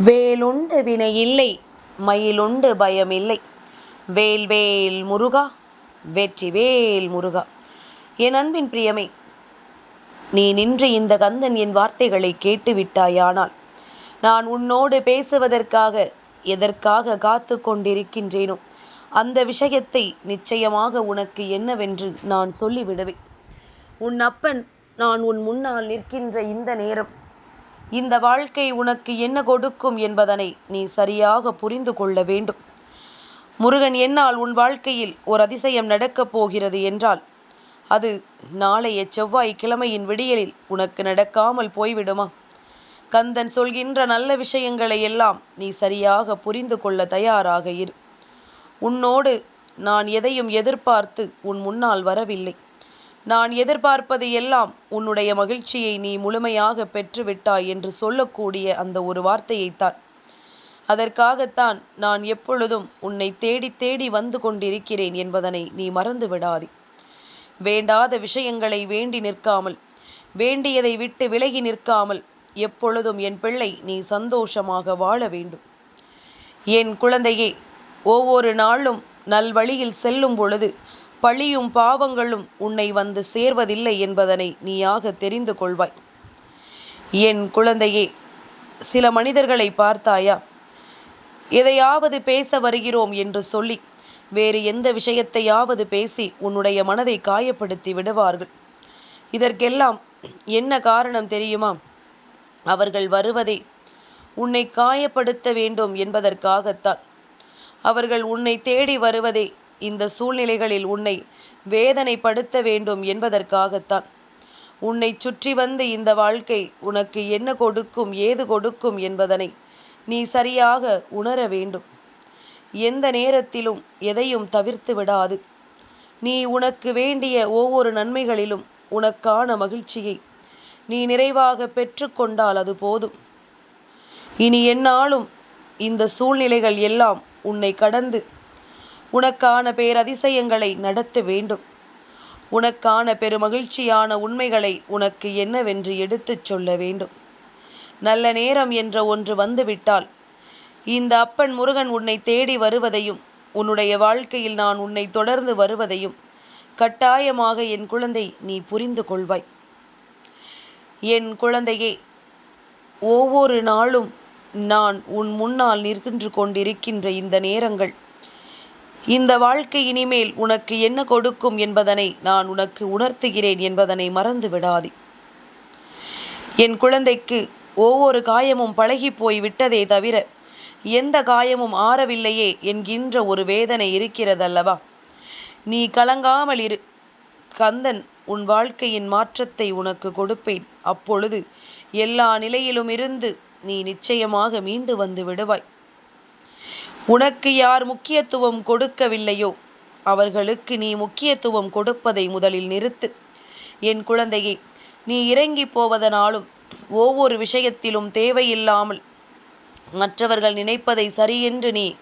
வேலுண்டு வினை இல்லை மயிலுண்டு பயமில்லை. வேல் வேல் முருகா வெற்றி வேல் முருகா. என் அன்பின் பிரியமே நீ நின்று இந்த கந்தன் என் வார்த்தைகளை கேட்டு விட்டாயானால் நான் உன்னோடு பேசுவதற்காக எதற்காக காத்து கொண்டிருக்கின்றேனோ அந்த விஷயத்தை நிச்சயமாக உனக்கு என்னவென்று நான் சொல்லிவிடுவேன். உன் அப்பன் நான் உன் முன்னால் நிற்கின்ற இந்த நேரம் இந்த வாழ்க்கை உனக்கு என்ன கொடுக்கும் என்பதனை நீ சரியாக புரிந்து கொள்ள வேண்டும். முருகன் என்னால் உன் வாழ்க்கையில் ஒரு அதிசயம் நடக்கப் போகிறது என்றால் அது நாளைய செவ்வாய் கிழமையின் விடியலில் உனக்கு நடக்காமல் போய்விடுமா? கந்தன் சொல்கின்ற நல்ல விஷயங்களை எல்லாம் நீ சரியாக புரிந்து கொள்ள தயாராக இரு. உன்னோடு நான் எதையும் எதிர்பார்த்து உன் முன்னால் வரவில்லை. நான் எதிர்பார்ப்பது எல்லாம் உன்னுடைய மகிழ்ச்சியை நீ முழுமையாக பெற்றுவிட்டாய் என்று சொல்லக்கூடிய அந்த ஒரு வார்த்தையைத்தான். அதற்காகத்தான் நான் எப்பொழுதும் உன்னை தேடி தேடி வந்து கொண்டிருக்கிறேன் என்பதனை நீ மறந்து விடாதே வேண்டாத விஷயங்களை வேண்டி நிற்காமல் வேண்டியதை விட்டு விலகி நிற்காமல் எப்பொழுதும் என் பிள்ளை நீ சந்தோஷமாக வாழ வேண்டும். என் குழந்தையே ஒவ்வொரு நாளும் நல்வழியில் செல்லும் பொழுது பழியும் பாவங்களும் உன்னை வந்து சேர்வதில்லை என்பதனை நீயாக தெரிந்து கொள்வாய். என் குழந்தையே சில மனிதர்களை பார்த்தாயா? எதையாவது பேச வருகிறோம் என்று சொல்லி வேறு எந்த விஷயத்தையாவது பேசி உன்னுடைய மனதை காயப்படுத்தி விடுவார்கள். இதற்கெல்லாம் என்ன காரணம் தெரியுமா? அவர்கள் வருவதே உன்னை காயப்படுத்த வேண்டும் என்பதற்காகத்தான். அவர்கள் உன்னை தேடி வருவதே இந்த சூழ்நிலைகளில் உன்னை வேதனைப்படுத்த வேண்டும் என்பதற்காகத்தான். உன்னை சுற்றி வந்து இந்த வாழ்க்கை உனக்கு என்ன கொடுக்கும் ஏது கொடுக்கும் என்பதனை நீ சரியாக உணர வேண்டும். எந்த நேரத்திலும் எதையும் தவிர்த்து விடாது. நீ உனக்கு வேண்டிய ஒவ்வொரு நன்மைகளிலும் உனக்கான மகிழ்ச்சியை நீ நிறைவாக பெற்றுக்கொண்டால் அது போதும். இனி என்னாலும் இந்த சூழ்நிலைகள் எல்லாம் உன்னை கடந்து உனக்கான பேரதிசயங்களை நடத்த வேண்டும். உனக்கான பெருமகிழ்ச்சியான உண்மைகளை உனக்கு என்னவென்று எடுத்துச் சொல்ல வேண்டும். நல்ல நேரம் என்ற ஒன்று வந்துவிட்டால் இந்த அப்பன் முருகன் உன்னை தேடி வருவதையும் உன்னுடைய வாழ்க்கையில் நான் உன்னை தொடர்ந்து வருவதையும் கட்டாயமாக என் குழந்தை நீ புரிந்து கொள்வாய். என் குழந்தையே ஒவ்வொரு நாளும் நான் உன் முன்னால் நிற்கின்று கொண்டிருக்கின்ற இந்த நேரங்கள் இந்த வாழ்க்கை இனிமேல் உனக்கு என்ன கொடுக்கும் என்பதனை நான் உனக்கு உணர்த்துகிறேன் என்பதனை மறந்து விடாதே. என் குழந்தைக்கு ஒவ்வொரு காயமும் பழகி போய் விட்டதே தவிர எந்த காயமும் ஆறவில்லையே என்கின்ற ஒரு வேதனை இருக்கிறதல்லவா? நீ கலங்காமல் இரு. கந்தன் உன் வாழ்க்கையின் மாற்றத்தை உனக்கு கொடுப்பேன். அப்பொழுது எல்லா நிலையிலும் இருந்து நீ நிச்சயமாக மீண்டு வந்து விடுவாய். உனக்கு யார் முக்கியத்துவம் கொடுக்கவில்லையோ அவர்களுக்கு நீ முக்கியத்துவம் கொடுப்பதை முதலில் நிறுத்து. என் குழந்தையே நீ இறங்கி போவதனாலும் ஒவ்வொரு விஷயத்திலும் தேவையில்லாமல் மற்றவர்கள் நினைப்பதை சரியென்று நீ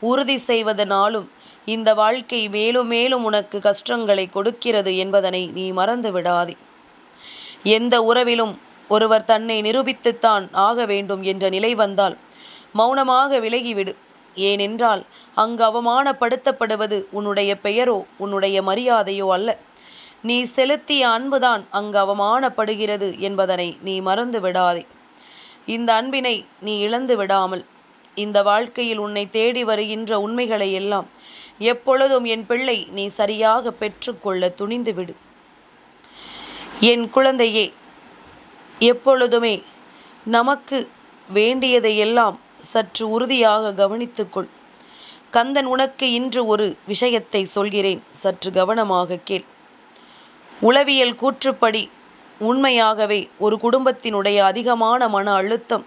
உறுதி செய்வதனாலும் இந்த வாழ்க்கை மேலும் மேலும் உனக்கு கஷ்டங்களை கொடுக்கிறது என்பதனை நீ மறந்து விடாதே. எந்த உறவிலும் ஒருவர் தன்னை நிரூபித்துத்தான் ஆக வேண்டும் என்ற நிலை வந்தால் மௌனமாக விலகிவிடு. ஏனென்றால் அங்கு அவமானப்படுத்தப்படுவது உன்னுடைய பெயரோ உன்னுடைய மரியாதையோ அல்ல. நீ செலுத்திய அன்புதான் அங்கு அவமானப்படுகிறது என்பதனை நீ மறந்து விடாதே. இந்த அன்பினை நீ இழந்து விடாமல் இந்த வாழ்க்கையில் உன்னை தேடி வருகின்ற உண்மைகளை எல்லாம் எப்பொழுதும் என் பிள்ளை நீ சரியாக பெற்றுக்கொள்ள துணிந்துவிடு என் குழந்தையே எப்பொழுதுமே நமக்கு வேண்டியதையெல்லாம் சற்று உறுதியாக கவனித்துக்கொள். கந்தன் உனக்கு இன்று ஒரு விஷயத்தை சொல்கிறேன். சற்று கவனமாக கேள். உளவியல் கூற்றுப்படி உண்மையாகவே ஒரு குடும்பத்தினுடைய அதிகமான மன அழுத்தம்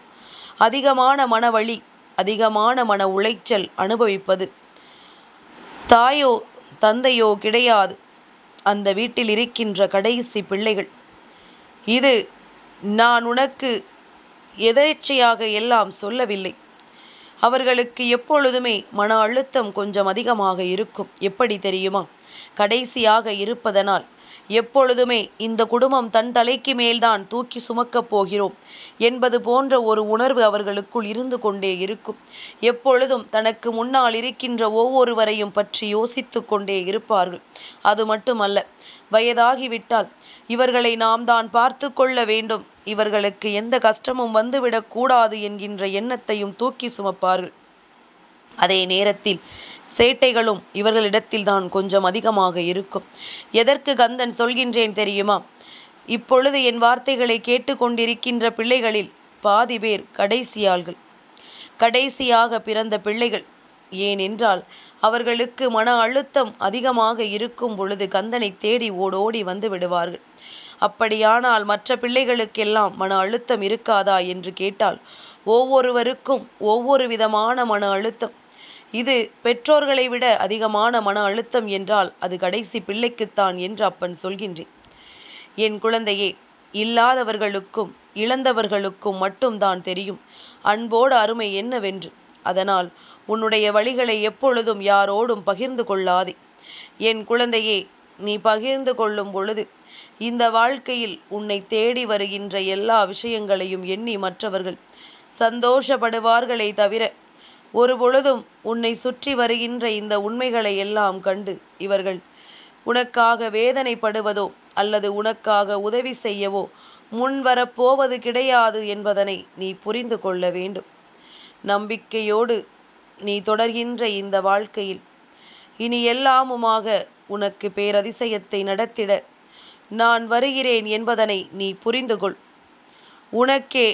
அதிகமான மனவழி அதிகமான மன உளைச்சல் அனுபவிப்பது. தாயோ தந்தையோ கிடையாது. அந்த வீட்டில் இருக்கின்ற கடைசி பிள்ளைகள். இது நான் உனக்கு எதேச்சையாக எல்லாம் சொல்லவில்லை. அவர்களுக்கு எப்பொழுதுமே மன அழுத்தம் கொஞ்சம் அதிகமாக இருக்கும். எப்படி தெரியுமா? கடைசியாக இருப்பதனால் எப்பொழுதுமே இந்த குடும்பம் தன் தலைக்கு மேல்தான் தூக்கி சுமக்கப் போகிறோம் என்பது போன்ற ஒரு உணர்வு அவர்களுக்குள் இருந்து கொண்டே இருக்கும். எப்பொழுதும் தனக்கு முன்னால் இருக்கின்ற ஒவ்வொருவரையும் பற்றி யோசித்து கொண்டே இருப்பார்கள். அது மட்டுமல்ல வயதாகிவிட்டால் இவர்களை நாம் தான் பார்த்து கொள்ள வேண்டும். இவர்களுக்கு எந்த கஷ்டமும் வந்துவிடக்கூடாது என்கின்ற எண்ணத்தையும் தூக்கி சுமப்பார்கள். அதே நேரத்தில் சேட்டைகளும் இவர்களிடத்தில் தான் கொஞ்சம் அதிகமாக இருக்கும். எதற்கு கந்தன் சொல்கின்றேன் தெரியுமா? இப்பொழுது என் வார்த்தைகளை கேட்டுக்கொண்டிருக்கின்ற பிள்ளைகளில் பாதி பேர் கடைசியாள்கள். கடைசியாக பிறந்த பிள்ளைகள். ஏனென்றால் அவர்களுக்கு மன அழுத்தம் அதிகமாக இருக்கும் பொழுது கந்தனை தேடி ஓடோடி வந்து விடுவார்கள். அப்படியானால் மற்ற பிள்ளைகளுக்கெல்லாம் மன அழுத்தம் இருக்காதா என்று கேட்டால் ஒவ்வொருவருக்கும் ஒவ்வொரு விதமான மன அழுத்தம். இது பெற்றோர்களை விட அதிகமான மன அழுத்தம் என்றால் அது கடைசி பிள்ளைக்குத்தான் என்று அப்பன் சொல்கின்றேன். என் குழந்தையே இல்லாதவர்களுக்கும் இழந்தவர்களுக்கும் மட்டும்தான் தெரியும். அன்போடு அருமை என்னவென்று. அதனால் உன்னுடைய வழிகளை எப்பொழுதும் யாரோடும் பகிர்ந்து கொள்ளாதே. என் குழந்தையே நீ பகிர்ந்து கொள்ளும் பொழுது இந்த வாழ்க்கையில் உன்னை தேடி வருகின்ற எல்லா விஷயங்களையும் எண்ணி மற்றவர்கள் சந்தோஷப்படுவார்களே தவிர ஒரு பொழுதும் உன்னை சுற்றி வருகின்ற இந்த உண்மைகளை எல்லாம் கண்டு இவர்கள் உனக்காக வேதனைப்படுவதோ அல்லது உனக்காக உதவி செய்யவோ முன்வரப்போவது கிடையாது என்பதனை நீ புரிந்து கொள்ள வேண்டும். நம்பிக்கையோடு நீ தொடர்கின்ற இந்த வாழ்க்கையில் இனி எல்லாமுமாக உனக்கு பேரதிசயத்தை நடத்திட நான் வருகிறேன் என்பதனை நீ புரிந்து கொள். உனக்கே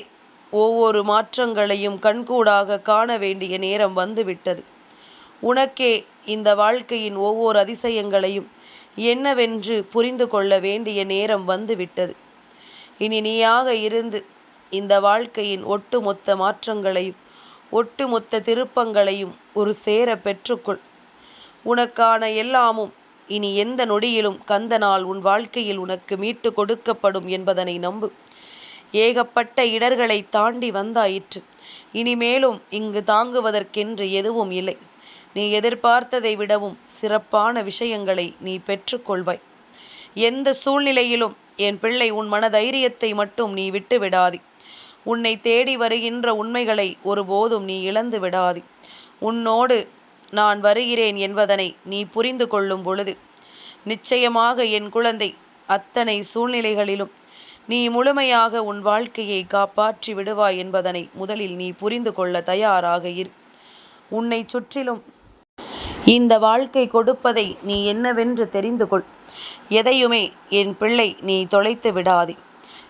ஒவ்வொரு மாற்றங்களையும் கண்கூடாக காண வேண்டிய நேரம் வந்துவிட்டது. உனக்கே இந்த வாழ்க்கையின் ஒவ்வொரு அதிசயங்களையும் என்னவென்று புரிந்து கொள்ள வேண்டிய நேரம் வந்துவிட்டது. இனி நீயாக இருந்து இந்த வாழ்க்கையின் ஒட்டுமொத்த மாற்றங்களையும் ஒட்டுமொத்த திருப்பங்களையும் ஒரு சேர பெற்றுக்கொள். உனக்கான எல்லாமும் இனி எந்த நொடியிலும் கந்தனால் உன் வாழ்க்கையில் உனக்கு மீட்டு கொடுக்கப்படும் என்பதனை நம்பு. ஏகப்பட்ட இடர்களை தாண்டி வந்தாயிற்று. இனிமேலும் இங்கு தாங்குவதற்கென்று எதுவும் இல்லை. நீ எதிர்பார்த்ததை விடவும் சிறப்பான விஷயங்களை நீ பெற்றுக்கொள்வாய். எந்த சூழ்நிலையிலும் என் பிள்ளை உன் மனதைரியத்தை மட்டும் நீ விட்டு விடாதி உன்னை தேடி வருகின்ற உண்மைகளை ஒருபோதும் நீ இழந்து விடாதி. உன்னோடு நான் வருகிறேன் என்பதனை நீ புரிந்து கொள்ளும் பொழுது நிச்சயமாக என் குழந்தை அத்தனை சூழ்நிலைகளிலும் நீ முழுமையாக உன் வாழ்க்கையை காப்பாற்றி விடுவாய் என்பதனை முதலில் நீ புரிந்து கொள்ள தயாராக இரு. உன்னை சுற்றிலும் இந்த வாழ்க்கை கொடுப்பதை நீ என்னவென்று தெரிந்து கொள். எதையுமே என் பிள்ளை நீ தொலைத்து விடாதே.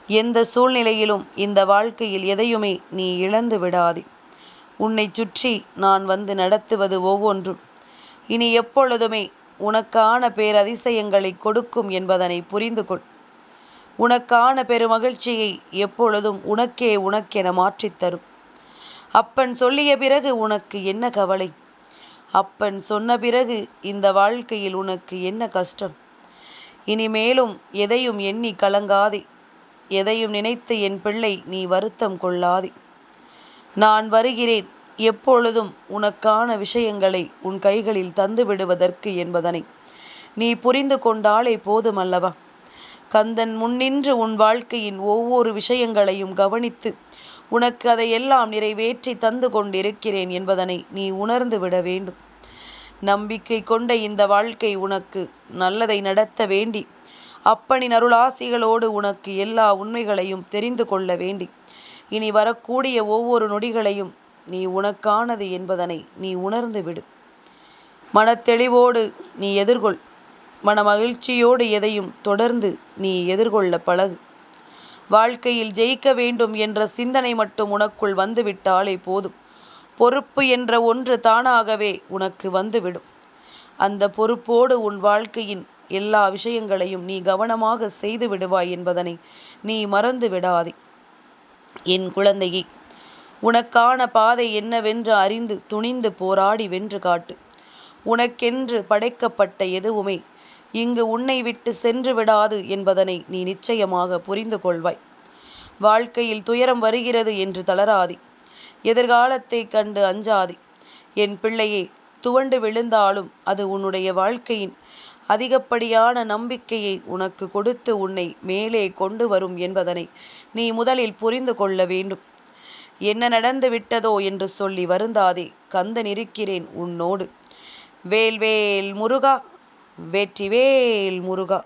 எந்த சூழ்நிலையிலும் இந்த வாழ்க்கையில் எதையுமே நீ இழந்து விடாதே. உன்னை சுற்றி நான் வந்து நடத்துவது ஒவ்வொன்றும். இனி எப்பொழுதுமே உனக்கான பேரதிசயங்களை கொடுக்கும் என்பதனை புரிந்து கொள். உனக்கான பெருமகிழ்ச்சியை எப்பொழுதும் உனக்கே உனக்கென மாற்றித்தரும் அப்பன் சொல்லிய பிறகு உனக்கு என்ன கவலை? அப்பன் சொன்ன பிறகு இந்த வாழ்க்கையில் உனக்கு என்ன கஷ்டம்? இனிமேலும் எதையும் எண்ணி கலங்காதே. எதையும் நினைத்து என் பிள்ளை நீ வருத்தம் கொள்ளாதே. நான் வருகிறேன். எப்பொழுதும் உனக்கான விஷயங்களை உன் கைகளில் தந்து விடுவதற்கு என்பதனை. நீ புரிந்து கொண்டாலே போதுமல்லவா? கந்தன் முன்னின்று உன் வாழ்க்கையின் ஒவ்வொரு விஷயங்களையும் கவனித்து உனக்கு அதையெல்லாம் நிறைவேற்றி தந்து கொண்டிருக்கிறேன் என்பதனை நீ உணர்ந்து விட வேண்டும். நம்பிக்கை கொண்ட இந்த வாழ்க்கை உனக்கு நல்லதை நடத்த வேண்டி அப்பனின் அருளாசிகளோடு உனக்கு எல்லா உண்மைகளையும் தெரிந்து கொள்ள வேண்டி இனி வரக்கூடிய ஒவ்வொரு நொடிகளையும் நீ உனக்கானது என்பதனை நீ உணர்ந்து விடு. மனத்தெளிவோடு நீ எதிர்கொள். மனமகிழ்ச்சியோடு எதையும் தொடர்ந்து நீ எதிர்கொள்ள பழகு. வாழ்க்கையில் ஜெயிக்க வேண்டும் என்ற சிந்தனை மட்டும் உனக்குள் வந்துவிட்டாலே போதும். பொறுப்பு என்ற ஒன்று தானாகவே உனக்கு வந்துவிடும். அந்த பொறுப்போடு உன் வாழ்க்கையின் எல்லா விஷயங்களையும் நீ கவனமாக செய்து விடுவாய் என்பதனை நீ மறந்து விடாதே. என் குழந்தையே உனக்கான பாதை என்னவென்று அறிந்து துணிந்து போராடி வென்று காட்டு. உனக்கென்று படைக்கப்பட்ட எதுவுமே இங்கு உன்னை விட்டு சென்று விடாது என்பதனை நீ நிச்சயமாக புரிந்து கொள்வாய். வாழ்க்கையில் துயரம் வருகிறது என்று தளராதி. எதிர்காலத்தை கண்டு அஞ்சாதி. என் பிள்ளையே துவண்டு விழுந்தாலும் அது உன்னுடைய வாழ்க்கையின் அதிகப்படியான நம்பிக்கையை உனக்கு கொடுத்து உன்னை மேலே கொண்டு வரும் என்பதனை நீ முதலில் புரிந்து கொள்ள வேண்டும். என்ன நடந்து விட்டதோ என்று சொல்லி வருந்தாதே கந்தன் இருக்கிறேன் உன்னோடு. வேல்வேல் முருகா! வெற்றிவேல் முருகா.